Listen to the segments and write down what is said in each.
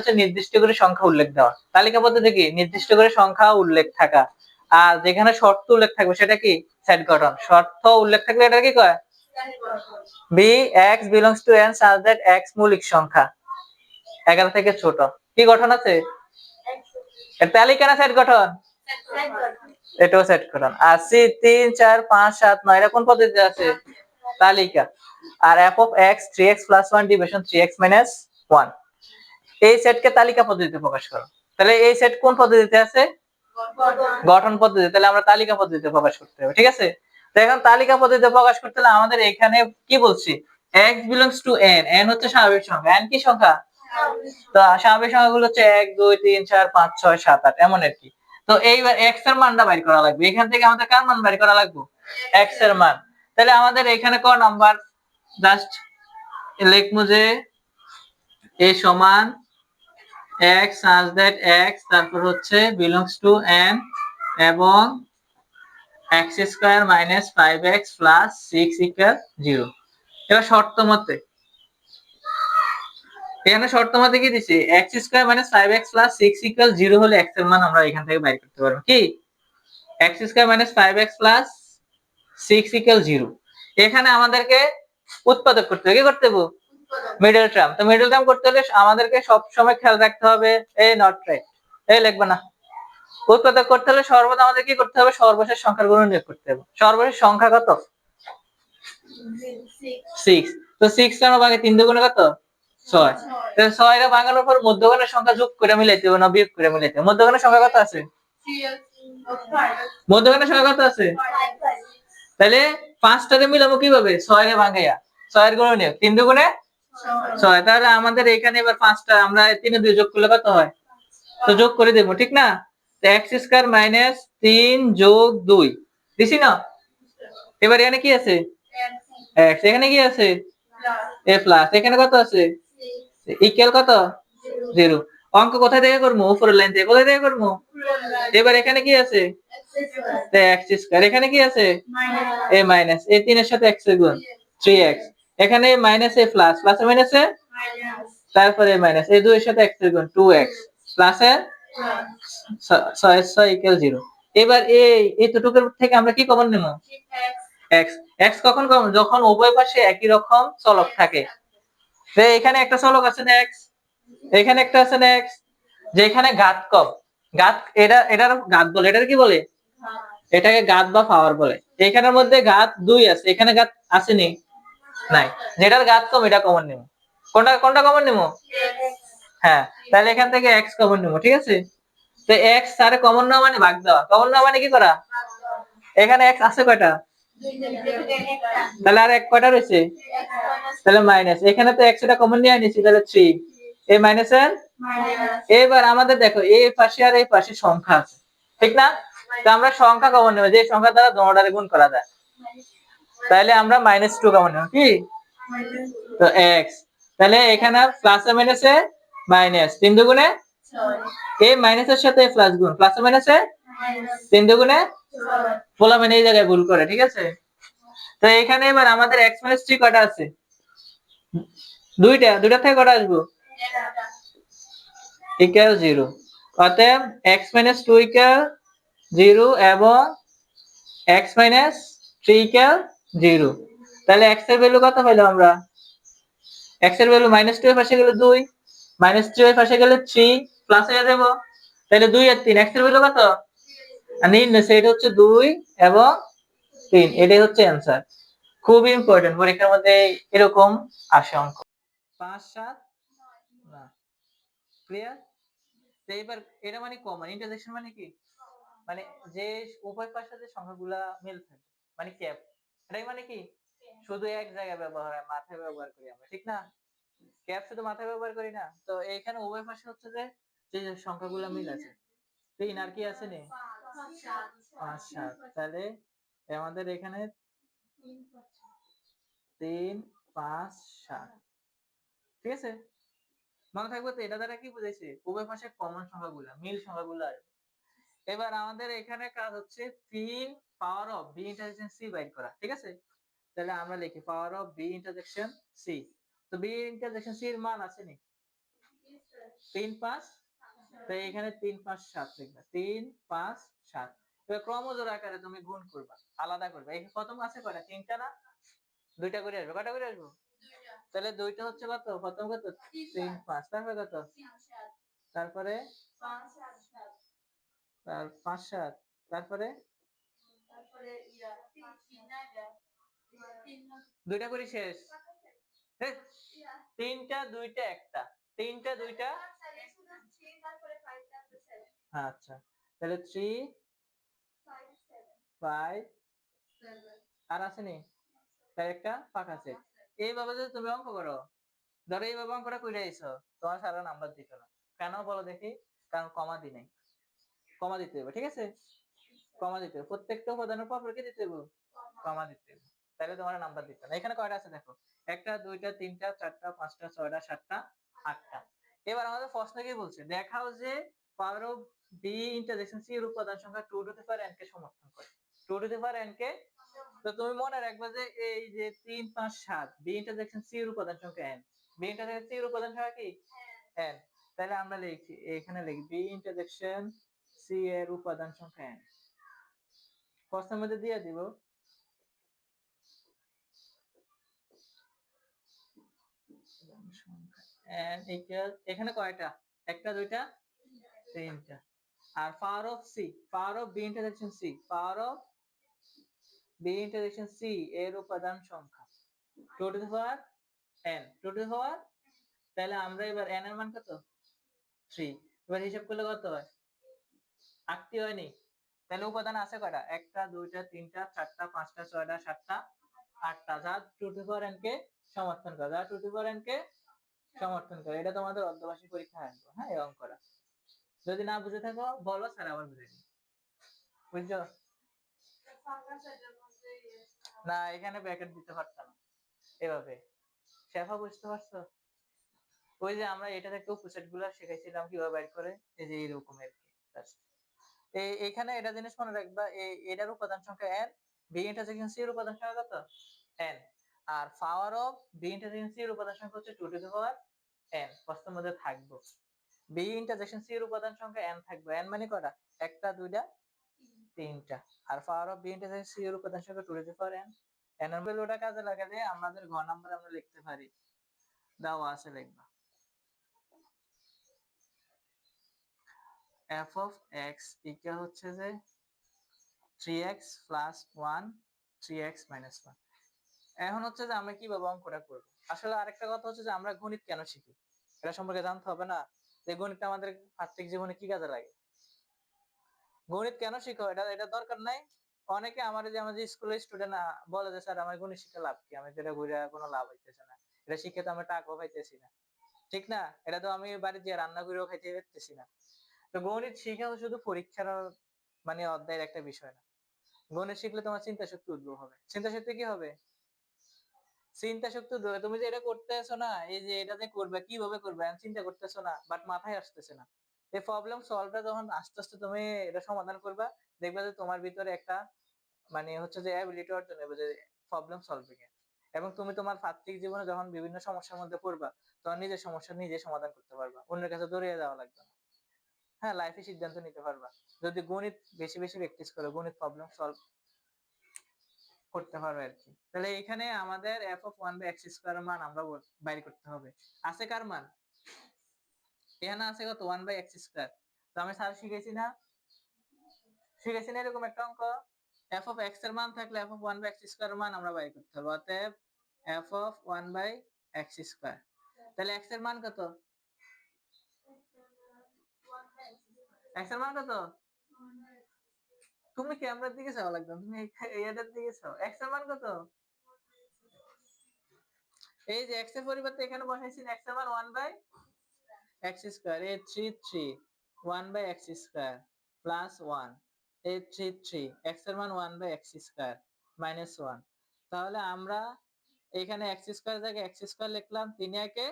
হচ্ছে নির্দিষ্ট করে সংখ্যা উল্লেখ দেওয়া। তালিকা পদ্ধতি কি নির্দিষ্ট করে সংখ্যা উল্লেখ থাকা। আর যেখানে শর্ত উল্লেখ থাকবে সেটা কি? সেট গঠন। শর্ত উল্লেখ থাকলে এটা কি কয়? B x belongs to N such that x মৌলিক সংখ্যা। এগারো থেকে ছোট। কি গঠন আছে? তালিকা না সেট গঠন? এটাও সেট গঠন। আর সি তিন, চার, পাঁচ, সাত, নয় এটা কোন পদ্ধতিতে আছে? তালিকা। আর f of x three x plus one division three x minus one এই সেটকে তালিকা পদ্ধতিতে প্রকাশ করো। তাহলে এই সেট কোন পদ্ধতিতে আছে? গঠন পদ্ধতি তাহলে আমরা তালিকা পদ্ধতিতে প্রকাশ করতে হবে, ঠিক আছে? তো এখন তালিকা পদ্ধতিতে প্রকাশ করতে হলে আমাদের এখানে কি বলছি? X belongs to n n হচ্ছে স্বাভাবিক সংখ্যা। N কি সংখ্যা? তো স্বাভাবিক সংখ্যাগুলো হচ্ছে এক, দুই, তিন, চার, পাঁচ, ছয়, সাত, আট, এমন আর কি। তো এইবার x এর মানটা বাইর করা লাগবে। এখান থেকে আমাদের কার মান বাইর করা লাগবে? X এর মান। তাহলে আমাদের এখানে ক নাম্বার? জাস্ট লিখব যে a সমান x such that x, তারপর হচ্ছে belongs to n, এবং x square minus five x plus six equal zero এবার শর্ত মতে, এখানে শর্ত মতে কি দিছে? X square minus five x plus six equal zero হলে এক্সের মান আমরা এখান থেকে বাইর করতে পারব। কি? X square minus five x plus six equal zero এখানে আমাদেরকে উৎপাদক করতে হবে। কি করতে হবে? মিডল টার্ম তো মিডল টার্ম করতে হলে আমাদেরকে সব সময় খেয়াল রাখতে হবে এই নট রাইট এই লিখবে না। উৎপাদক করতে হলে সর্বদা আমাদের কি করতে হবে? সর্বশেষ সংখ্যার গুণ নিয়োগ করতে হবে। সর্বশেষ সংখ্যা কত? সিক্স তো সিক্স টার ভাগে তিন দুগুণে কত? ছয়। ছয়টা ভাঙানোর পর মধ্যখানের সংখ্যা যোগ করে মিলাইতে হবে না বিয়োগ করে মিলাইতে হবে। মধ্যখানের সংখ্যা কত আছে? মধ্যখানের সংখ্যা কত আছে? তাহলে পাঁচটাকে মিলাবো কীভাবে? ছয়ের ভাঙাইয়া। ছয়ের গুণ নিয়োগ। তিন দুগুণে ছয়। তাহলে আমাদের এখানে এবার পাঁচটা আমরা তিনে দুই যোগ করলে কত হয়? তো যোগ করে দেবো ঠিক না? এক্স স্কয়ার মাইনাস তিন যোগ দুই। দিছি না? এবার এখানে কি আছে? এক্স এখানে কি আছে? এ প্লাস এখানে কত আছে? ইকুয়াল কত? জিরো অঙ্ক কোথায় থেকে করব? উপরের লাইন থেকে। কোথায় থেকে করব? এবার এখানে কি আছে? এক্স স্কয়ার এখানে কি আছে? এ মাইনাস এ তিনের সাথে এক্সের গুণ। থ্রি এক্স এখানে মাইনাস এ প্লাস প্লাস মাইনাস এ? তারপরে মাইনাস এই দুইয়ের সাথে এক্সের গুণ টু এক্স প্লাস এর ছয় ছয় ইকুয়াল জিরো এবার এই এতটুকুর থেকে আমরা কি কমন নেব? এক্স এক্স কখন কমন যখন উভয় পাশে একই রকম চলক থাকে। তো এখানে একটা চলক আছে না এক্স এখানে একটা আছে না এক্স যেখানে ঘাত কম। ঘাত এটা এটার ঘাত বলে এটার কি বলে? এটাকে ঘাত বা পাওয়ার বলে। এখানের মধ্যে ঘাত দুই আছে এখানে ঘাত আসেনি। নাই। যেটার ঘাত কম, এটা কমন নেব। কোনটা কোনটা কমন নেব? হ্যাঁ তাহলে এখান থেকে এক্স কমন নেব, ঠিক আছে? তো এক্স সারে কমন নেওয়া মানে ভাগ দেওয়া। কমন নেওয়া মানে কি করা? এখানে এক্স আছে কয়টা? তাহলে আর এক কয়টা রয়েছে? তাহলে মাইনাস এখানে তো এক্স এটা কমন নিয়ে নিয়েছি, তাহলে থ্রি এই মাইনাস এর? এবার আমাদের দেখো, এই পাশে আর এই পাশে সংখ্যা আছে। ঠিক না? তো আমরা সংখ্যা কমন নেব, যে সংখ্যা দ্বারা দোনোটারে গুণ করা যায়। তাহলে আমরা মাইনাস টু কমন নেব কি? তো এক্স তাহলে এখানে প্লাস মাইনাসে মাইনাস তিন দুগুণে এই মাইনাসের সাথে প্লাস গুণ। প্লাস মাইনাসে তিন দুগুণে বলা মানে এই জায়গায় ভুল করে ঠিক আছে? তো এখানে এবার আমাদের এক্স মাইনাস থ্রি কটা আছে? দুইটা। দুইটা থেকে কটা আসব? ইকুয়াল জিরো অতএব x minus two equal zero এবং x minus three equal zero. তাহলে এক্সের ভ্যালু কত পাইলাম আমরা? এক্সের ভ্যালু মাইনাস টু এর পাশে গেলে দুই মাইনাস থ্রি এর পাশে গেলে থ্রি প্লাস হয়ে যাব। তাহলে দুই আর তিন এক্সের ভ্যালু কত? নির্ণয় সেটা হচ্ছে দুই এবং তিন। এটাই হচ্ছে অ্যান্সার খুব ইম্পর্টেন্ট পরীক্ষার মধ্যে এরকম আসে অঙ্ক পাঁচ, সাত, না। ক্লিয়ার তো এবার এটা মানে কমন ইন্টারসেকশন মানে কি? মানে যে উভয় পাশে যে সংখ্যাগুলা মিল থাকে মানে ক্যাপ এটাই মানে কি? শুধু এক জায়গায় ব্যবহার হয় মাথায় ব্যবহার করি আমরা ঠিক না? ক্যাপ শুধু মাথায় ব্যবহার করি না? তো এইখানে উভয় পাশে হচ্ছে যে যে সংখ্যাগুলা মিল আছে। তিন আর কি আছে নে? পাঁচ সাত। তাহলে আমাদের এখানে তিন পাঁচ সাত। ঠিক আছে? মনে থাকবে তো এটা দ্বারা কি বুঝাইছে? উভয় পাশে কমন সংখ্যাগুলা মিল সংখ্যাগুলো আসবে এবার আমাদের এখানে কাজ হচ্ছে তিন power of B intersection C বাইর করা ঠিক আছে? তাহলে আমরা লিখি power of B intersection C তো বি ইন্টারসেকশন সি এর মান আছে নি? তিন পাঁচ তো এখানে তিন পাঁচ সাত লিখবা। তিন পাঁচ সাত। এবার ক্রমজোর আকারে তুমি গুণ করবা আলাদা করবা। এই প্রথম আছে কয়টা? তিনটা না? দুইটা করে আসবে। কয়টা করে আসব? তাহলে দুইটা হচ্ছে কত? প্রথম কত? তিন পাঁচ। তারপরে কত? তারপরে? তার পাঁচ সাত। তারপরে তারপরে ইয়া তিন তিন নাগা তিন দুইটা করে শেষ। তিনটা, দুইটা, একটা। তিনটা, দুইটা। আচ্ছা তাহলে থ্রি ফাইভ আর আসেনি? তাই একটা ফাঁক আছে। এইভাবে যদি তুমি অঙ্ক করো, ধরো এইভাবে অঙ্কটা করে আইছো তোমার সারা নাম্বার দিত না। কেন বলো দেখি? কারণ কমা দি নাই। কমা দিতে হবে ঠিক আছে? কমা দিতে হবে। প্রত্যেকটা উপাদানের পর কি দিতে হবে? কমা। দিতে হবে। তাহলে তোমার নাম্বার দিতে না এখানে কয়টা আছে দেখো? একটা দুইটা তিনটা চারটা পাঁচটা ছয়টা সাতটা আটটা। এবার আমাদের প্রশ্ন কি বলছে? দেখাও যে power of B interjection C এর উপাদান সংখ্যা two to the power n কে সমর্থন করে। Two to the power n কে? তো তুমি মনে রাখবে যে এই যে তিন পাঁচ সাত বি ইন্টারজেকশন সি এর উপাদান সংখ্যা এন বি ইন্টারজেকশন সি এর উপাদান সংখ্যা কি? এন তাহলে আমরা লিখি এখানে লিখি বি ইন্টারজেকশন সি এর উপাদান সংখ্যা এন প্রশ্নের মধ্যে দিয়ে দিব। এখানে কয়টা? একটা, দুইটা, তিনটা। আর power of C power of B interjection C power of B interjection C এর উপাদান সংখ্যা। Two to power n two to power তাহলে আমরা এবার এন এর মান কত? থ্রি এবার হিসাব করলে কত হয়? আটটি হয়নি। তাহলে উপাদান আছে কয়টা? একটা, দুইটা, তিনটা, চারটা, পাঁচটা, ছয়টা, সাতটা, আটটা। যা টু টু পাওয়ার এন কে সমর্থন করে, যা টু টু পাওয়ার এন কে সমর্থন করে। এটা তোমাদের অর্ধবার্ষিক পরীক্ষা আসবে হ্যাঁ এই অঙ্কটা। যদি না বুঝে থাকো, বলো, স্যার, আবার বুঝে দিই বুঝছ? না, এখানে ব্র্যাকেট দিতে পারতাম এভাবে। শেফা বুঝতে পারছ? ওই যে আমরা এটা থেকে উপসেটগুলো শিখাইছিলাম কীভাবে বাইর করে, এই যে এইরকম আর কি। এখানে এটা জিনিস মনে রাখবা এটার উপাদান সংখ্যা n বি ইন্টারসেকশন সি এর উপাদান সংখ্যা কত? n R power of B intersection C এর উপাদান সংখ্যা হচ্ছে two to the power n, প্রশ্নের মধ্যে থাকব। বি ইন্টারসেকশন সি এর উপাদান সংখ্যা n থাকবে। n মানে কয়টা একটা, দুইটা, তিনটা। আর power of B intersection C এর উপাদান সংখ্যা two to the power n n এর ভ্যালুটা কাজে লাগালে আমাদের ঘ নাম্বার আমরা লিখতে পারি। দেওয়া আছে, লিখবা। F of x ইকুয়াল হচ্ছে যে 3x প্লাস 1 3x মাইনাস 1 এখন হচ্ছে যে আমরা কীভাবে অঙ্কটা করব? আসলে আরেকটা কথা হচ্ছে যে আমরা গণিত কেন শিখি? এটা সম্পর্কে জানতে হবে না? যে গণিতটা আমাদের প্রাত্যিক জীবনে কি কাজে লাগে? গণিত কেন শিখো? এটা এটা দরকার নাই। অনেকে আমার যে আমাদের স্কুলের স্টুডেন্ট বলে যে, স্যার, আমার গণিত শিখে লাভ কি? আমি তো এটা ঘুরে কোনো লাভ হইতেছে না। এটা শিখে তো আমি টাকাও পাইতেছি না। ঠিক না? এটা তো আমি বাড়িতে রান্না করেও খাইতে পারতেছি না। তো গণিত শিখাও শুধু পরীক্ষার মানে অধ্যায়ের একটা বিষয় না। গণিত শিখলে তোমার চিন্তা শক্তি উদ্ভব হবে। চিন্তা শক্তি কি হবে? চিন্তা শক্তি উদ্ভব তুমি যে এটা করতেছো না, এই যে এটা যে করবে, কীভাবে করবে, আমি চিন্তা করতেছো না বাট মাথায় আসতেছে না। এই প্রবলেম সলভটা যখন আস্তে আস্তে তুমি এটা সমাধান করবা, দেখবে যে তোমার ভিতরে একটা মানে হচ্ছে যে অ্যাবিলিটি অর্জন হবে যে প্রবলেম সলভিং এর এবং তুমি তোমার প্রাত্যিক জীবনে যখন বিভিন্ন সমস্যার মধ্যে পড়বা, তখন নিজের সমস্যা নিজে সমাধান করতে পারবা। অন্যের কাছে দৌড়িয়ে যাওয়া লাগবে না। হ্যাঁ লাইফে সিদ্ধান্ত নিতে পারবা। যদি গণিত বেশি বেশি প্র্যাকটিস করো, গণিত প্রবলেম সলভ করতে পারবে আর কি। তাহলে এখানে আমাদের f of one by x square মান আমরা বাইর করতে হবে। আছে কার মান? এখানে আছে কত? ওয়ান বাই এক্স স্কোয়ার তো আমি স্যার শিখেছি না? শিখেছি না এরকম একটা অঙ্ক। এফ অফ এক্সের মান থাকলে f of one by x square মান আমরা বাইর করতে হবে। অতএব f of one by x square তাহলে এক্সের মান কত? এক্সের মান কত তুমি ক্যামেরার দিকে চাও লাগবে তুমি এই- এটার দিকে চাও? এক্সের মান কত? এই যে এক্সের পরিবর্তে এখানে বসাইছি এক্সের মান one by x square A three three one by x square plus one A three three এক্সের মান one by x square minus one তাহলে আমরা এখানে এক্স স্কোয়ার জায়গায় এক্স স্কোয়ার লিখলাম তিন একে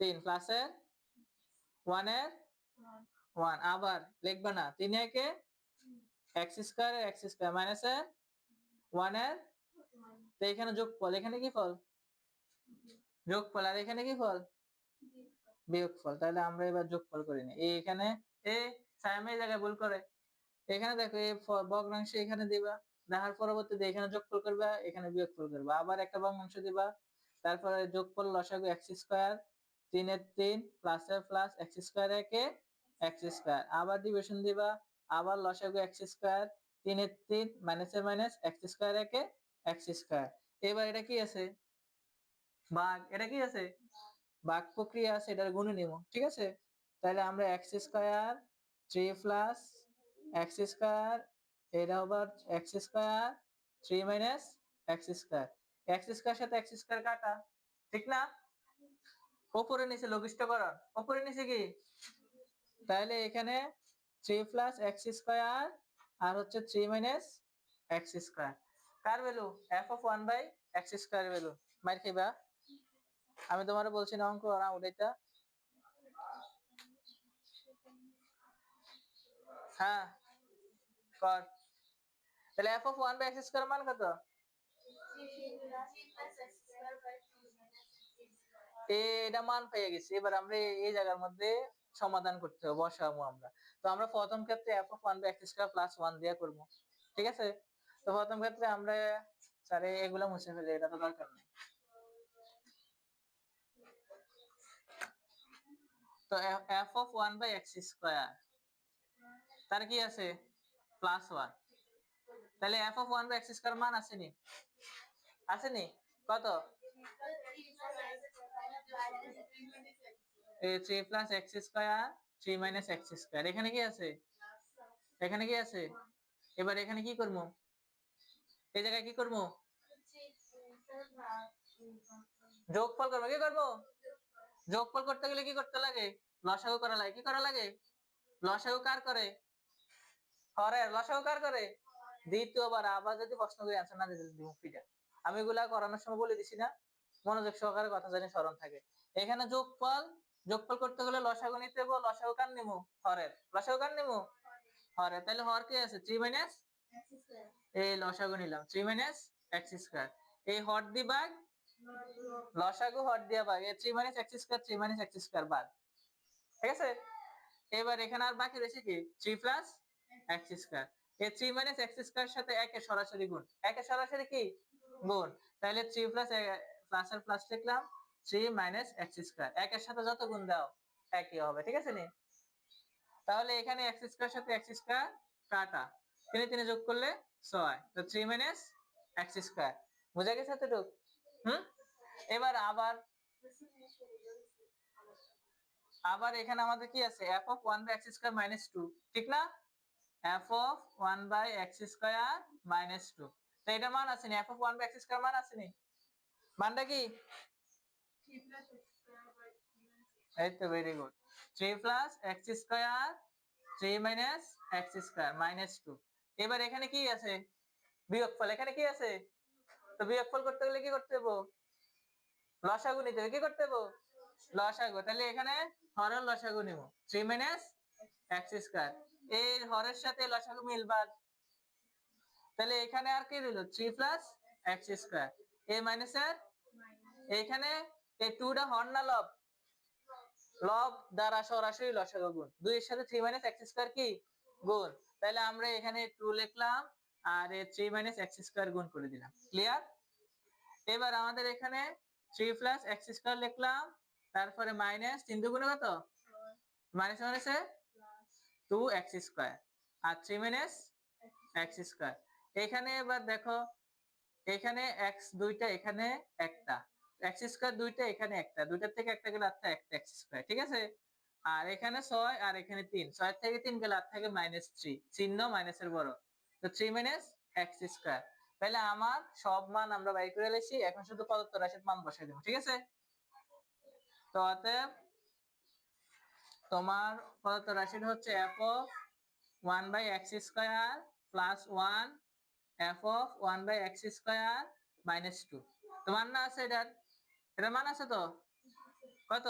তিন প্লাসের ওয়ানের ওয়ান, আবার লিখবে না, তিন একে x square x square minus এর, ওয়ানের, তো এখানে এখানে কি ফল? যোগ ফল আর এখানে কি ফল? তাহলে আমরা এবার যোগফল করি নি এখানে, এ জায়গায় ভুল করে, এখানে দেখো এই এখানে দিবা, দেখার পরবর্তীতে এখানে যোগফল করবা, এখানে বিয়োগফল করবা, আবার একটা ভগ্নাংশ দিবা, তারপরে যোগফল লসাগু এক্স স্কোয়ার, তিনের তিন প্লাস এর প্লাস এক্স স্কোয়ার একে এক্স স্কোয়ার আবার ডিভিশন দিবা, আবার লসাগু এক্স স্কোয়ার তিনের তিন মাইনাস এর মাইনাস এক্স স্কোয়ার একে এক্স স্কোয়ার এবার এটা কি আছে? ভাগ, এটা কি আছে? ভাগ প্রক্রিয়া আছে, এটার গুণে নিব, ঠিক আছে? তাহলে আমরা x square three plus x square এটা আবার x square three minus x square x square সাথে এক্স স্কোয়ার কাটা, ঠিক না? ওপরে নিচে লঘিষ্ঠকরণ ওপরে নিচে কি? তাহলে এখানে থ্রি প্লাস এক্স স্কোয়ার আর হচ্ছে three minus x square car value f of one by x square value মার খাইবা আমি তোমার বলছি না অঙ্ক না ওটাইটা হ্যাঁ কর। তাহলে f of one by x square মান কত? এটা মান পেয়ে গেছি। এবার আমরা এই জায়গার মধ্যে সমাধান করতে হবে, বসাবো আমরা। তো আমরা প্রথম ক্ষেত্রে f of one by x square plus one দিয়ে করব, ঠিক আছে? তো প্রথম ক্ষেত্রে আমরা স্যার এগুলা মুছে ফেলে, এটা তো দরকার নেই। তো f of one by x square তার কি আছে? প্লাস ওয়ান তাহলে f of one by x square মান আসেনি? আসেনি? কত? Three plus x square three minus x square এখানে কি আছে? এখানে কি আছে? এবার এখানে কি করব? এই জায়গায় কি করব? যোগফল করব। কি করব? যোগফল করতে গেলে কি করতে লাগে? লসাগু করা লাগে। কি করা লাগে? লসাগু কার করে? হরের। লসাগু কার করে? দ্বিতীয়বার। আবার যদি প্রশ্ন করে অ্যান্সার না দিতে আমি এগুলা করানোর সময় বলে দিছি না। মনোযোগ সহকারে কথা জানি, স্মরণ থাকে। এখানে যোগফল যোগফল করতে গেলে লসাগু নিতে হবে লসাগু কার নিমু? হরের। লসাগু কার নিমু? হরের। তাহলে হর কি আছে? থ্রি মাইনাস এই লসাগু নিলাম। Three minus x square. এই হর দি বাঘ লসাগু হর দিয়া বাঘ three minus x square, three minus x square বাঘ ঠিক আছে? এবার এখানে আর বাকি রয়েছে কি? Three plus x square. এই থ্রি মাইনাস এক্স স্কোয়ার সাথে একে সরাসরি গুণ। একে সরাসরি কি? গুণ। তাহলে থ্রি প্লাস প্লাস আর প্লাস লিখলাম। সাথে যত দাও, একই হবে, ঠিক আছে তাহলে এখানে সাথে কাটা। যোগ করলে ছয়। তো বুঝা গেছে হুম? এবার আবার আবার এখানে আমাদের কি আছে? F of one by x square minus two ঠিক না? F of one by x square minus two এটা মান আসেনি f of one by x square মান আসেনি মানটা কি? এই তো very good three plus x square three minus x square minus এবার এখানে কি আছে? বিয়োগফল। এখানে কি আছে? তো বিয়োগফল করতে গেলে কি করতে হবে লসাগু নিতে হবে। কি করতে হবে লসাগু। তাহলে এখানে হরের লসাগু নিব। থ্রি মাইনাস এক্স স্কোয়ার এই হরের সাথে লসাগু মিলবার তাহলে এখানে আর কি রইল থ্রি প্লাস এক্স স্কোয়ার এ মাইনাস এর? এখানে টুটা না লব লব দ্বারা সরাসরি লসাগু গুণ। সাথে থ্রি মাইনাস এক্স স্কোয়ার কি? গুণ। তাহলে আমরা এখানে টু লিখলাম আর থ্রি মাইনাস এক্স স্কোয়ার গুণ করে দিলাম। ক্লিয়ার এবার আমাদের এখানে থ্রি প্লাস এক্স স্কোয়ার লিখলাম, তারপরে মাইনাস তিন দুগুণে কত? মাইনাস মাইনাসে টু এক্স স্কোয়ার আর থ্রি মাইনাস এক্স স্কোয়ার এখানে এবার দেখো, এখানে এক্স দুইটা, এখানে একটা। এক্স স্কোয়ার দুইটা, এখানে একটা। দুইটার থেকে একটা গেলে আর একটা এক্স স্কোয়ার ঠিক আছে? আর এখানে ছয় আর এখানে তিন। ছয় থেকে তিন গেলে আর থাকে মাইনাস থ্রি চিহ্ন মাইনাসের বড়। তো থ্রি মাইনাস এক্স স্কোয়ার তাহলে আমার সব মান আমরা বাই করে লেছি। এখন শুধু পদার্থ রাশির মান বসাই দেবো, ঠিক আছে? তো অতএব তোমার পদার্থ রাশির হচ্ছে f of one by x square plus one f of one by x square minus two তোমার না আছে এটার? এটার মান আছে তো? কত?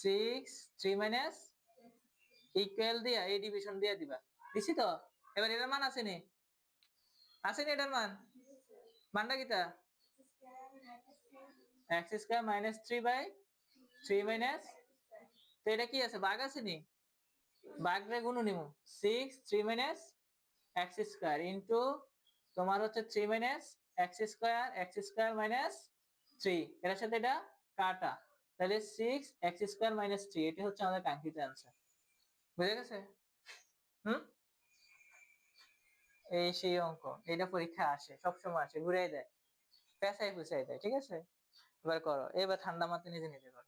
সিক্স থ্রি মাইনাস ইকুয়াল দিয়া, এই ডিভিশন দিয়ে দিবা। দিছি তো? এবার এটার মান আসেনি? আসেনি এটার মান? মানটা কিতা x square minus three by three minus তো এটা কি আছে? বাঘ আছে নি বাঘরে গুণ নিমু। Six three minus x square into তোমার হচ্ছে three minus x square x square minus three এর সাথে এটা কাটা। তাহলে six x square minus three হচ্ছে আমাদের কাঙ্ক্ষিত অ্যান্সার বুঝে গেছে? হুম? এই সেই অঙ্ক, এটা পরীক্ষা আসে, সবসময় আসে, ঘুরাই দেয়। পুচাই দেয়, ঠিক আছে? এবার করো, এবার ঠান্ডা মাথায় নিজে নিজে করো।